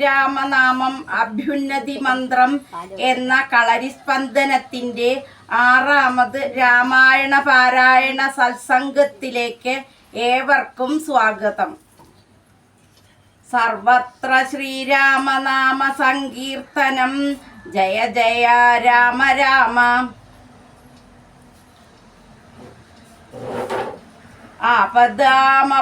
ശ്രീരാമനാമം അഭ്യുന്നതി മന്ത്രം എന്ന കളരിസ്പന്ദനത്തിന്റെ ആറാമത് രാമായണ പാരായണ സത്സംഗത്തിലേക്ക് ഏവർക്കും സ്വാഗതം. സർവത്ര ശ്രീരാമനാമ സങ്കീർത്തനം. ജയ ജയ രാമ രാമ. ആപദാമപഹർത്താരം.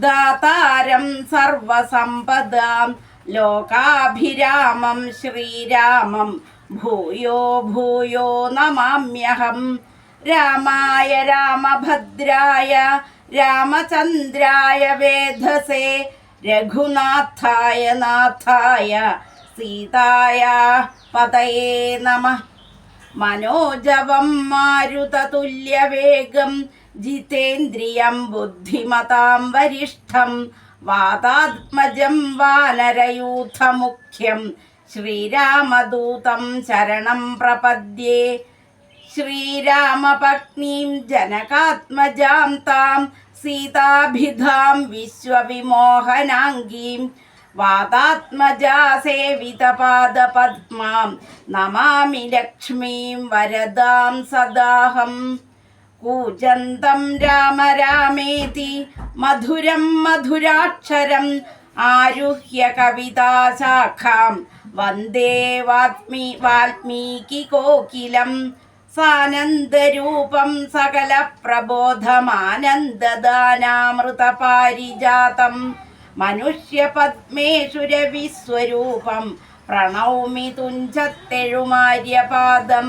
ദാതാരം സർവസമ്പദാം. ലോകാഭിരാമം ശ്രീരാമം. ഭൂയോ ഭൂയോ നമാമ്യഹം. രാമായ രാമഭദ്രായ രാമചന്ദ്രായ വേധസേ രഘുനാഥായ നാഥായ സീതായ പതയേ നമഃ. മനോജവം മാരുതതുല്യവേഗം. ജിതേന്ദ്രിയം ബുദ്ധിമതാം വരിഷ്ഠം വാതാത്മജം വാനരയൂഥമുഖ്യം ശ്രീരാമദൂതം ശരണം പ്രപദ്യേ ശ്രീരാമപത്നീം ജനകാത്മജാം താം സീതാഭിധാം വിശ്വവിമോഹനാംഗീം വാതാത്മജാ സേവിതപാദപദ്മാം നമാമി ലക്ഷ്മീം വരദാം സദാഹം കൂജന്തം രാമ രാമേതി മധുരം മധുരാക്ഷരം ആരുഹ്യ കവിതാശാഖാം വന്ദേ വാത്മീ വാൽമീകി കോകിലം. സാനന്ദരൂപം സകല പ്രബോധമാനന്ദദാനാമൃതപാരിജാതം. മനുഷ്യപത്മേഷുരവിസ്വരൂപം പ്രണൗമി തുഞ്ചത്തെഴുമാര്യപാദം.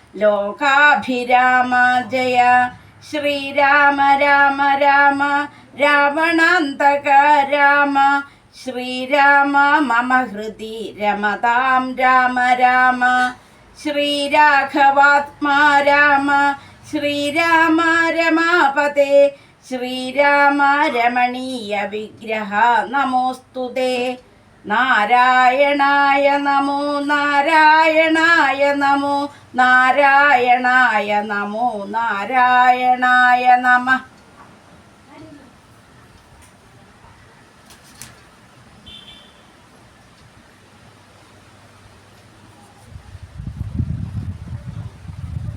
ലോകാഭിരാമ ജയ ശ്രീരാമ രാമ രാമ രാവണാന്തക രാമ ശ്രീരാമ മമ ഹൃദി രമതാം രാമ രാമ ശ്രീരാഘവാത്മാ രാമ ശ്രീരാമ രമാപതേ ശ്രീരാമ രമണീയ വിഗ്രഹ നമോസ്തുതേ നാരായണായ നമോ നാരായണായ നമോ നാരായണായ നമോ നാരായണായ നമ.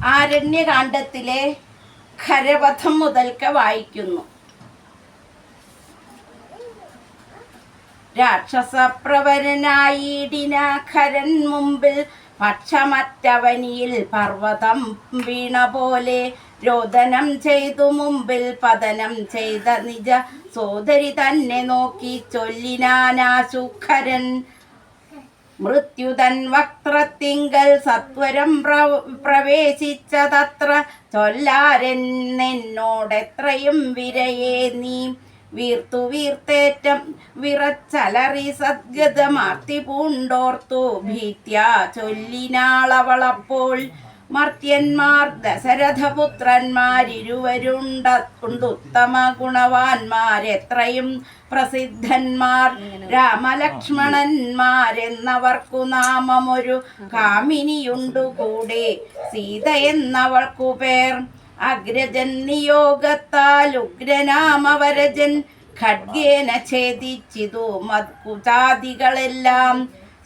ആരണ്യകാന്ഡത്തിലെ ഖരപഥം മുതൽക്ക് വായിക്കുന്നു. രാക്ഷസപ്രവരനായിടിന ഖരൻ മുമ്പിൽ പക്ഷമറ്റവനിയിൽ പർവതം വീണ പോലെ രോദനം ചെയ്തു മുമ്പിൽ പതനം ചെയ്ത നിജ സോദരി തന്നെ നോക്കി ചൊല്ലിനാനാശുഖരൻ. മൃത്യുതൻ വക്രത്തിങ്കൽ സത്വരം പ്ര- പ്രവേശിച്ചതത്ര ചൊല്ലാരെന്നെന്നോടെത്രയും വിരയേ നീ. വീർത്തു വീർത്തേറ്റം വിറച്ചലറി സദ്ഗതമാർത്തി പൂണ്ടോർത്തു. ഭീത്യ ചൊല്ലിനാളവളപ്പോൾ മർത്യന്മാർ ദശരഥപുത്രന്മാരിരുവരുണ്ട ഉണ്ടുത്തമ ഗുണവാന്മാരെത്രയും പ്രസിദ്ധന്മാർ രാമലക്ഷ്മണന്മാരെന്നവർക്കു നാമമൊരു കാമിനിയുണ്ടു കൂടെ സീത എന്നവൾക്കു പേർ അഗ്രജൻ നിയോഗത്താൽ ഉഗ്രനാമവരജൻ ഖഡ്ഗേന ഛേദിച്ചിതു മത്കുചാദികളെല്ലാം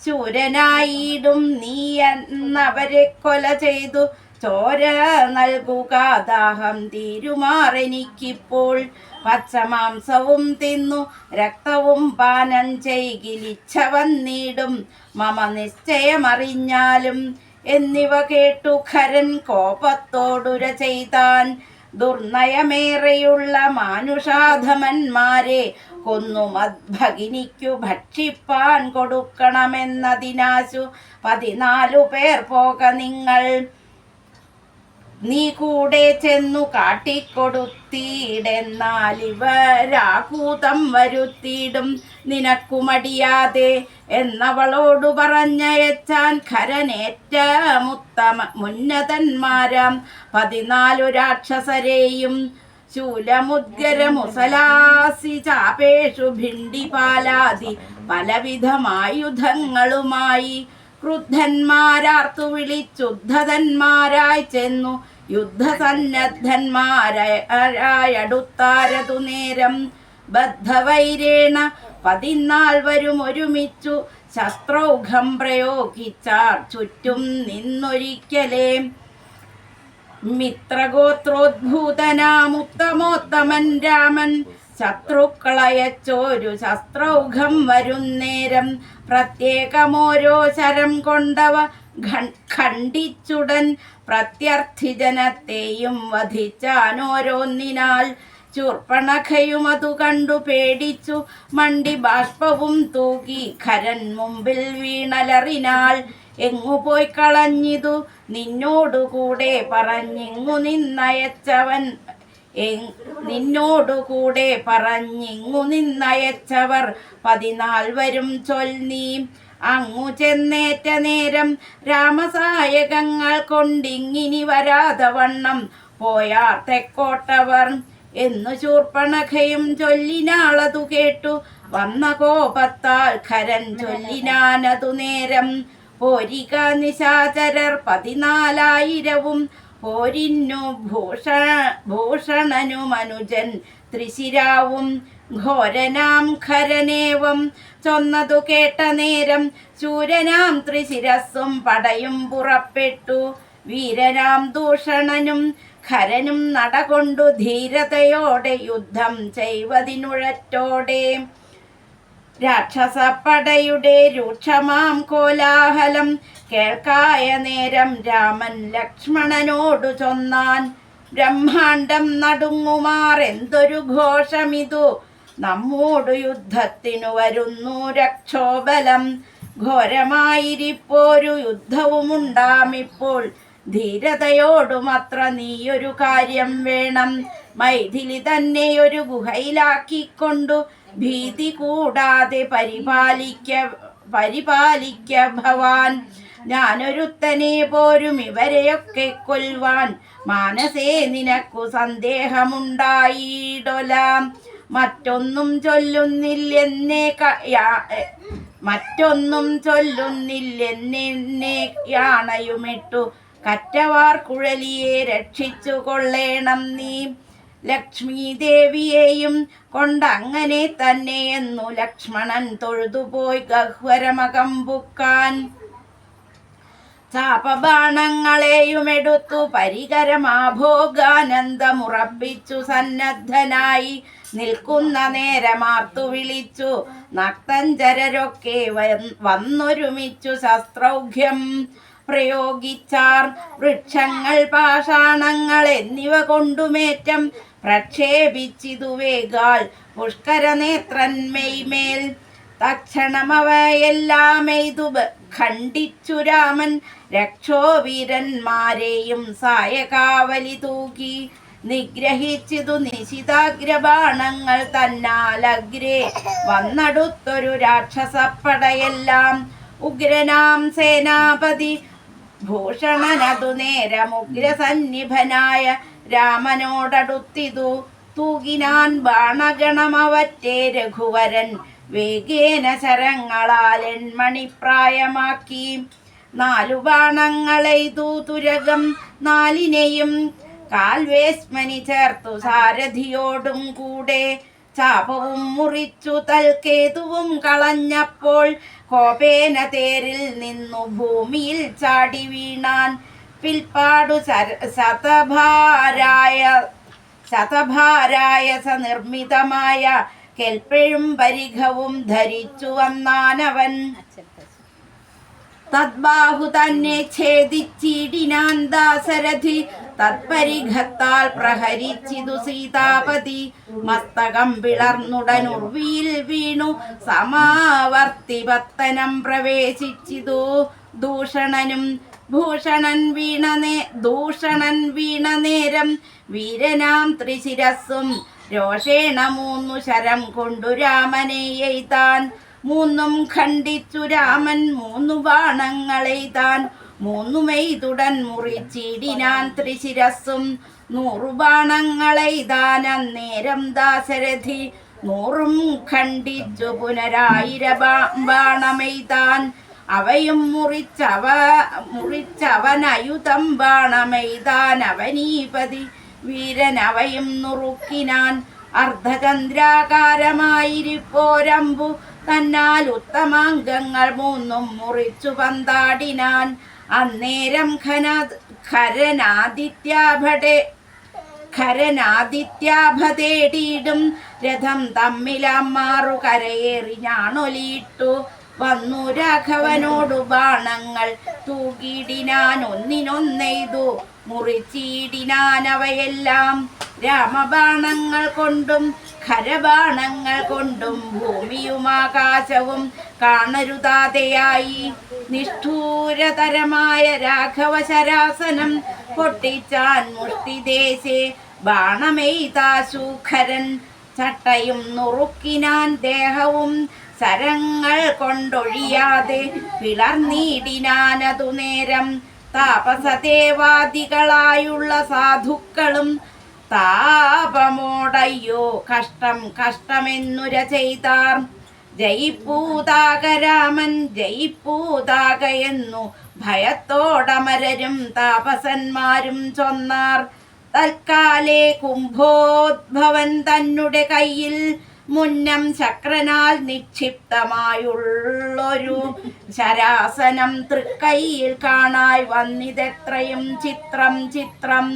ശൂരനായിടും നീ എന്നവരെ കൊല ചെയ്തു. ചോര നൽകുക ദാഹം തീരുമാറെനിക്കിപ്പോൾ പച്ചമാംസവും തിന്നു രക്തവും പാനം ചെയ്കിലിച്ഛ വന്നിടും മമ നിശ്ചയമറിഞ്ഞാലും എന്നിവ കേട്ടു ഖരൻ കോപത്തോടുര ചെയ്താൻ. ദുർനയമേറെയുള്ള മാനുഷാധമന്മാരെ കൊന്നു മദ്ഭഗിനിക്കു ഭക്ഷിപ്പാൻ കൊടുക്കണമെന്നതിനാശു പതിനാലു പേർ പോക നിങ്ങൾ. നീ കൂടെ ചെന്നു കാട്ടിക്കൊടുത്തിയിടെന്നാൽ ഇവരാകൂതം വരുത്തിയിടും. നിനക്കു മടിയാതെ എന്നവളോടു പറഞ്ഞയച്ചാൻ ഖരനേറ്റമുത്തമ മുന്നതന്മാരാം പതിനാലു രാക്ഷസരെയും ശൂലമുദ്ഗര മുസലാസി ചാപേഷു ഭിണ്ടിപാലാദി പലവിധമായുധങ്ങളുമായി ക്രുദ്ധന്മാരാർത്തു വിളിച്ചുദ്ധതന്മാരായി ചെന്നു. യുദ്ധസന്നദ്ധന്മാരായടുത്താരതു നേരം ബദ്ധവൈരേണ പതിനാൽവരും ഒരുമിച്ചു. ശസ്ത്രൗഘം പ്രയോഗിച്ചാർ ചുറ്റും നിന്നൊരിക്കലേ. മിത്രഗോത്രോദ്ഭൂതനാമുത്തമോത്തമൻ രാമൻ ശത്രുക്കളയച്ചോരു ശസ്ത്രൗഘം വരുന്നേരം പ്രത്യേകമോരോ ശരം കൊണ്ടവ ഖണ്ഡിച്ചുടൻ പ്രത്യർത്ഥി ജനത്തെയും വധിച്ചാനോരോന്നിനാൽ. ചൂർപ്പണഖയും അതു കണ്ടു പേടിച്ചു മണ്ടി ബാഷ്പവും തൂകി ഖരൻ മുമ്പിൽ വീണലറിനാൾ എങ്ങു പോയി കളഞ്ഞിതു? നിന്നോടുകൂടെ പറഞ്ഞിങ്ങു നിന്നയച്ചവൻ നിന്നോടുകൂടെ പറഞ്ഞിങ്ങു നിന്നയച്ചവർ പതിനാൽവരും ചൊൽനീ അങ്ങു ചെന്നേറ്റ നേരം രാമസായകങ്ങൾ കൊണ്ടിങ്ങിനി വരാതെ വണ്ണം പോയാർ തെക്കോട്ടവർ. എന്നു ശൂർപ്പണഖയും ചൊല്ലിനാളതു കേട്ടു. വന്ന കോപത്താൽ ഖരൻ ചൊല്ലിനാനതു നേരം. പോരിക നിശാചരർ പതിനാലായിരവും പോരിന്നു ഭൂഷ ഭൂഷണനു മനുജൻ. ത്രിശിരാവും ഘോരനാം ഖരനേവം. ചൊന്നതു കേട്ട നേരം ശൂരനാം ത്രിശിരസ്സും പടയും പുറപ്പെട്ടു. വീരനാം ദൂഷണനും ഖരനും നടകൊണ്ടു ധീരതയോടെ യുദ്ധം ചെയ്വതിനുഴറ്റോടെ. രാക്ഷസപ്പടയുടെ രൂക്ഷമാം കോലാഹലം. കേൾക്കായ നേരം രാമൻ ലക്ഷ്മണനോടു ചൊന്നാൻ. ബ്രഹ്മാണ്ടം നടുങ്ങുമാർ എന്തൊരു ഘോഷമിതു. നമ്മോടു യുദ്ധത്തിനു വരുന്നു രക്ഷോബലം. ഘോരമായിരിപ്പോരു യുദ്ധവുമുണ്ടാമിപ്പോൾ. ധീരതയോടുമത്ര നീയൊരു കാര്യം വേണം. മൈഥിലി തന്നെ ഒരു ഗുഹയിലാക്കിക്കൊണ്ടു ഭീതി കൂടാതെ പരിപാലിക്ക പരിപാലിക്ക ഭവാൻ. ഞാനൊരുത്തനെ പോരും ഇവരെയൊക്കെ കൊല്ലുവാൻ മാനസേ നിനക്കു സന്ദേഹമുണ്ടായിടൊലാം. മറ്റൊന്നും ചൊല്ലുന്നില്ലെന്നേ മറ്റൊന്നും ചൊല്ലുന്നില്ലെന്നെ യാണയുമിട്ടു. കറ്റവാർ കുഴലിയെ രക്ഷിച്ചു കൊള്ളേണം നീ. ലക്ഷ്മി ദേവിയെയും കൊണ്ടങ്ങനെ തന്നെ എന്നു ലക്ഷ്മണൻ തൊഴുതുപോയി ഗഹ്വരമകമ്പുക്കാൻ. ചാപബാണങ്ങളെയുമെടുത്തു പരികരമാഭോഗാനന്ദമുറപ്പിച്ചു സന്നദ്ധനായി നിൽക്കുന്ന നേരമാർത്തു വിളിച്ചു നക്തഞ്ചരരൊക്കെ വന്നൊരുമിച്ചു ശസ്ത്രൗഘ്യം പ്രയോഗിച്ചാർ. വൃക്ഷങ്ങൾ പാഷാണങ്ങൾ എന്നിവ കൊണ്ടുമേറ്റം പ്രക്ഷേപിച്ചിതു വേഗാൽ തക്ഷണമവയെല്ലാം എയ്തു ഖണ്ഡിച്ചു രാമൻ. രക്ഷോവീരന്മാരെയും സായകാവലി തൂക്കി നിഗ്രഹിച്ചിതു നിശിതാഗ്രബാണങ്ങൾ തന്നാലഗ്രേ. വന്നടുത്തൊരു രാക്ഷസപ്പടയെല്ലാം. ഉഗ്രനാം സേനാപതി. ഭൂഷണനതു നേരമുഗ്രസന്നിഭനായ രാമനോടടുത്തിതു തൂകിനാൻ ബാണഗണമവറ്റേ രഘുവരൻ വേഗേന ശരങ്ങളാൽ എൺമണിപ്രായമാക്കി നാലു ബാണങ്ങളെയ്തു തുരകം നാലിനെയും കാൽവേസ്മനി ചേർത്തു സാരഥിയോടും കൂടെ. ചാപവും മുറിച്ചു തൽക്കേതുവും കളഞ്ഞപ്പോൾ കോപേന തേരിൽ നിന്നു ഭൂമിയിൽ ചാടി വീണാൻ പിൽപ്പാടു ശതഭാരായ ശതഭാരായ സനിർമ്മിതമായ കെൽപ്പഴും പരിഘവും ധരിച്ചു വന്നാനവൻ. തദ്ബാഹു തന്നെ ഛേദിച്ചിടിനാൻ ദാസരഥി. തത്പരിഘത്താൽ പ്രഹരിച്ചിതു സീതാപതി. മസ്തകം പിളർന്നുടനുർവിയിൽ വീണു. സമാവർത്തി പത്തനം പ്രവേശിച്ചിതു. ദൂഷണനും ഭൂഷണൻ വീണനേ ദൂഷണൻ വീണ നേരം വീരനാം ത്രിശിരസ്സും രോഷേണ മൂന്നു ശരം കൊണ്ടു രാമനെ എയ്താൻ. മൂന്നും ഖണ്ഡിച്ചു രാമൻ മൂന്നു ബാണങ്ങളെയ്താൻ മൂന്നുമെയ്തുടൻ മുറിച്ചിടിനാൻ ത്രിശിരസ്സും നൂറു ബാണങ്ങളെയ്താൻ അന്നേരം ദാശരഥി നൂറും ഖണ്ഡിച്ചു പുനരായിര ബാണമെയ്താൻ അവയും മുറിച്ചവ അവനീപതി വീരൻ അവയും നുറുക്കിനാൻ അർദ്ധചന്ദ്രാകാരമായിരിപ്പോരമ്പു. തന്നാൽ ഉത്തമാംഗങ്ങൾ മൂന്നും മുറിച്ചു പന്താടിനാൻ. അന്നേരം ഖന ഖരനാദിത്യാഭടെ ഖരനാദിത്യാഭതേടിയിടും. രഥം തമ്മിലമ്മാറു കരയേറി ഞാണൊലിയിട്ടു. വന്നു രാഘവനോടു ബാണങ്ങൾ. തൂകിടിനാൻ ഒന്നിനൊന്നെയ്തു മുറിച്ചിടിനാൻ അവയെല്ലാം രാമബാണങ്ങൾ കൊണ്ടും ഖരബാണങ്ങൾ കൊണ്ടും ഭൂമിയും ആകാശവും കാണരുതാതെയായി. നിഷ്ഠൂരതരമായ രാഘവ ശരാസനം പൊട്ടിച്ചാൻ മുഷ്ടിദേശേ ബാണമെയ്താശൂഖരൻ ചട്ടയും നുറുക്കിനാൻ ദേഹവും സരങ്ങൾ കൊണ്ടൊഴിയാതെ പിളർന്നീടിനാനതു നേരം താപസദേവാദികളായുള്ള സാധുക്കളും താപമോടയ്യോ കഷ്ടം കഷ്ടമെന്നുര ചെയ്താർ ജയിപ്പൂതാകരാമൻ ജയിപ്പൂതാകയെന്നു ഭയത്തോടമരരും താപസന്മാരും ചൊന്നാർ. തൽക്കാലേ കുംഭോദ്ഭവൻ തന്നെ കയ്യിൽ മുന്നം ചക്രനാൽ നിക്ഷിപ്തമായുള്ളൊരു ശരാസനം തൃക്കൈയിൽ കാണായി വന്നിതെത്രയും ചിത്രം ചിത്രം.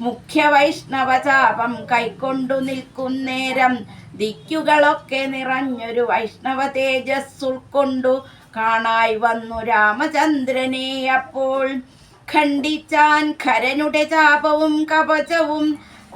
മുഖ്യ വൈഷ്ണവ ചാപം കൈക്കൊണ്ടു നിൽക്കുന്നേരം ദിക്കുകളൊക്കെ നിറഞ്ഞൊരു വൈഷ്ണവ തേജസ് ഉൾക്കൊണ്ടു കാണായി വന്നു രാമചന്ദ്രനെ അപ്പോൾ. ഖണ്ഡിച്ചാൻ ഖരനുടെ ചാപവും കവചവും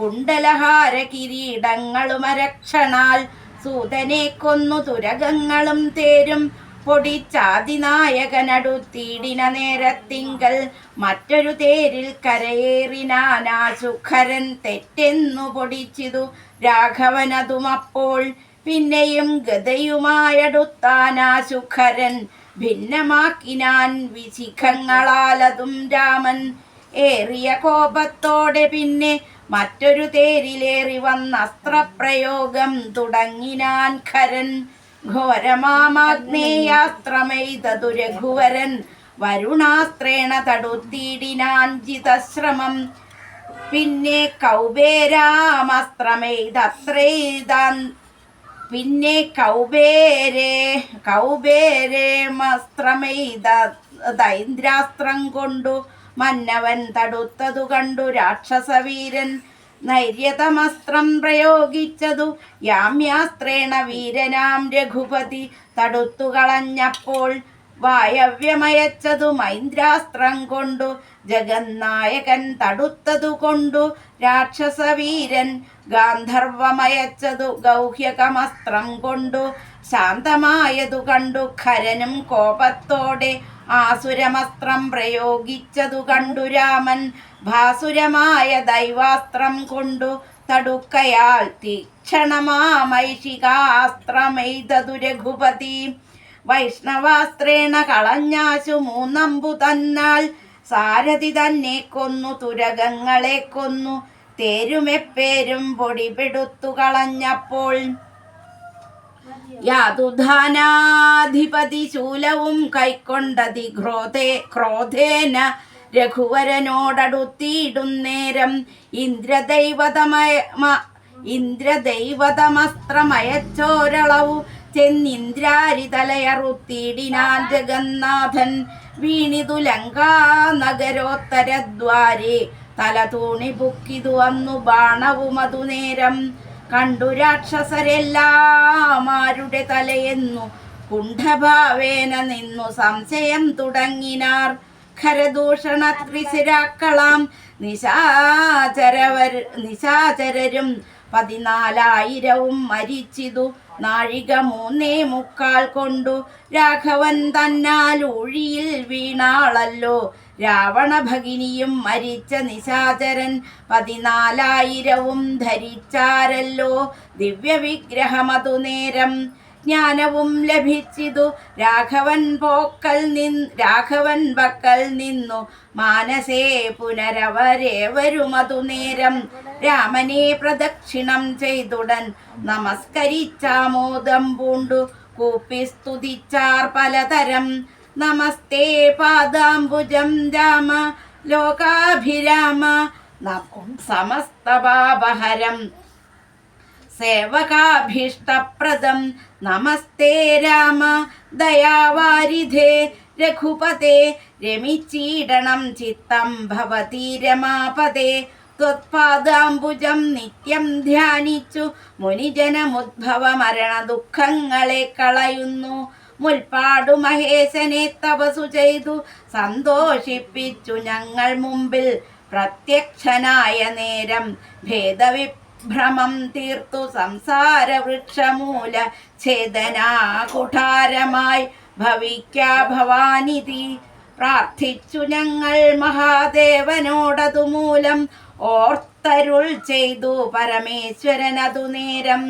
കുണ്ടലഹാര കിരീടങ്ങളും അരക്ഷണാൽ സൂതനെ കൊന്നു തുരകങ്ങളും തേരും. പൊടിച്ചാതിനായകനടുത്തിടിന നേരത്തിങ്കൽ. മറ്റൊരു തേരിൽ കരയേറിനാനാശുഖരൻ തെറ്റെന്നു പൊടിച്ചിതു രാഘവനതുമപ്പോൾ പിന്നെയും ഗതയുമായടുത്താനാശുഖരൻ ഭിന്നമാക്കിനാൻ വിശിഖങ്ങളാലതും രാമൻ. ഏറിയ കോപത്തോടെ പിന്നെ മറ്റൊരു തേരിലേറി വന്ന അസ്ത്രപ്രയോഗം തുടങ്ങിനാൻ ഖരൻ. ഘോരമാമാഗ്നേയാസ്ത്രമെയ്തതു രഘുവരൻ വരുണാസ്ത്രേണ തടുത്തിടിനാൻ ജിതശ്രമം. പിന്നെ കൗബേരാമസ്ത്രമെയ്തത്രേതാൻ. പിന്നെ കൗബേരേ കൗബേരേമസ്ത്രമെയ്ത ദൈന്ദ്രാസ്ത്രം കൊണ്ടു മന്നവൻ തടുത്തതു കണ്ടു രാക്ഷസവീരൻ. നൈര്യതമസ്ത്രം പ്രയോഗിച്ചതു യാമ്യാസ്ത്രേണ വീരനാം രഘുപതി. തടുത്തു കളഞ്ഞപ്പോൾ വായവ്യമയച്ചതു മൈന്ദ്രാസ്ത്രം കൊണ്ടു ജഗന്നായകൻ തടുത്തതു കൊണ്ടു രാക്ഷസവീരൻ ഗാന്ധർവമയച്ചതു ഗൗഹ്യകമസ്ത്രം കൊണ്ടു ശാന്തമായതു കണ്ടു ഖരനും കോപത്തോടെ ആസുരമസ്ത്രം പ്രയോഗിച്ചതു കണ്ടു രാമൻ ഭാസുരമായ ദൈവാസ്ത്രം കൊണ്ടു തടുക്കയാൽ തീക്ഷണമാമൈഷികാസ്ത്രമെയ്തതു രഘുപതി. വൈഷ്ണവാസ്ത്രേണ കളഞ്ഞാശു മൂന്നമ്പു തന്നാൽ. സാരഥി തന്നെ കൊന്നു തുരകങ്ങളെ കൊന്നു. തേരുമെപ്പേരും പൊടിപെടുത്തു കളഞ്ഞപ്പോൾ. യാതുധാനാധിപതി ശൂലവും കൈക്കൊണ്ടതി ക്രോധേ ക്രോധേന രഘുവരനോടടുത്തിയിടുന്നേരം. ഇന്ദ്രദൈവതമയ ഇന്ദ്രദൈവതമസ്ത്രമയച്ചോരളവും. ചെന്നിന്ദ്രാരി തലയറുത്തിയിടിനാൻ ജഗന്നാഥൻ വീണിതു ലങ്കാനഗരോത്തരദ്വാരെ. തല തൂണി പുക്കിതു അന്നു ബാണവുമതു നേരം കണ്ടു രാക്ഷസരെല്ലാം ആരുടെ തലയെന്നു. കുണ്ഠഭാവേന നിന്നു സംശയം തുടങ്ങിനാർ. ഖരദൂഷണ ത്രിശിരാക്കളാം നിശാചരവർ നിശാചരരും പതിനാലായിരവും മരിച്ചിതു. നാഴിക മൂന്നേ മുക്കാൽ കൊണ്ടു രാഘവൻ തന്നാൽ ഊഴിയിൽ വീണാളല്ലോ. രാവണ ഭഗിനിയും മരിച്ച നിശാചരൻ പതിനാലായിരവും ധരിച്ചാരല്ലോ. ദിവ്യവിഗ്രഹമതു നേരം ജ്ഞാനവും ലഭിച്ചിതു. രാഘവൻ പോക്കൽ നിൻ രാഘവൻ വക്കൽ നിന്നു. മാനസേ പുനരവരേവരുമതു നേരം. രാമനെ പ്രദക്ഷിണം ചെയ്തുടൻ നമസ്കരിച്ചാമോദം പൂണ്ടു. കൂപ്പി സ്തുതിച്ചാർ പലതരം. നമസ്തേ പാദാംബുജം രാമ ലോകാഭിരാമ. സമസ്ത സമസ്തപാപഹരം. സേവകാഭീഷ്ടപ്രദം നമസ്തേ രാമ ദയാവാരിധേ രഘുപതേ രമിച്ചീടണം ചിത്തം ഭവതി രമാപതേ ത്വത്പാദാംബുജം നിത്യം ധ്യാനിച്ചു മുനിജനമുദ്ഭവ മരണ ദുഃഖങ്ങളെ കളയുന്നു। മുൽപ്പാടു മഹേശനെ തപസു ചെയ്തു। സന്തോഷിപ്പിച്ചു ഞങ്ങൾ മുമ്പിൽ। പ്രത്യക്ഷനായ നേരം ഭേദവിഭ്രമം തീർത്തു സംസാര വൃക്ഷമൂല ഛേദനാ കുഠാരമായി ഭവിക്കാ ഭവാനിധി. പ്രാർത്ഥിച്ചു ഞങ്ങൾ മഹാദേവനോടതു മൂലം ഓർത്തരുൾ ചെയ്തു പരമേശ്വരനതു നേരം.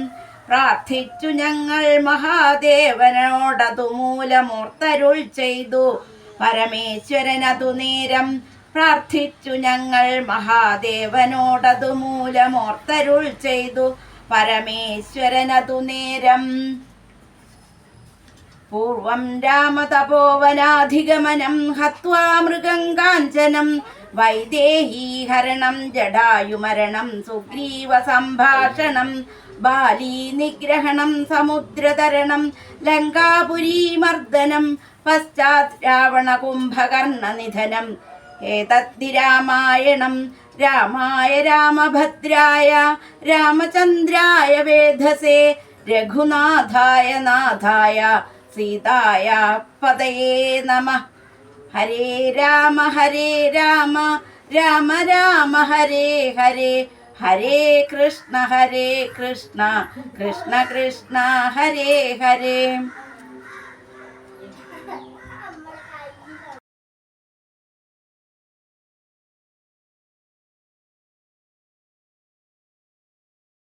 പ്രാർത്ഥിച്ചു ഞങ്ങൾ മഹാദേവനോടതു മൂലം ഓർത്തരുൾ ചെയ്തു പരമേശ്വരനതു നേരം. പ്രാർത്ഥിച്ചു ഞങ്ങൾ മഹാദേവനോടതു മൂലമോർത്തരുൾ ചെയ്തു. പരമേശ്വരനതു നേരം. പൂർവം രാമതപോവനാധിഗമനം ഹത്വാ മൃഗം കാഞ്ചനം വൈദേഹീഹരണം ജടായുമരണം സുഗ്രീവ സംഭാഷണം. ബാലീ നിഗ്രഹണം സമുദ്രതരണം. ലങ്കാപുരീമർദ്ദനം പശ്ചാത് രാവണ ഏതദ്ധി രാമായണം രാമായ രാമഭദ്രായ രാമചന്ദ്രായ വേധസേ രഘുനാഥായ നാഥായ സീതായ പതയേ നമ. ഹരേ രാമ ഹരേ രാമ രാമ രാമ ഹരേ ഹരേ ഹരേ കൃഷ്ണ ഹരേ കൃഷ്ണ കൃഷ്ണ കൃഷ്ണ ഹരേ ഹരേ.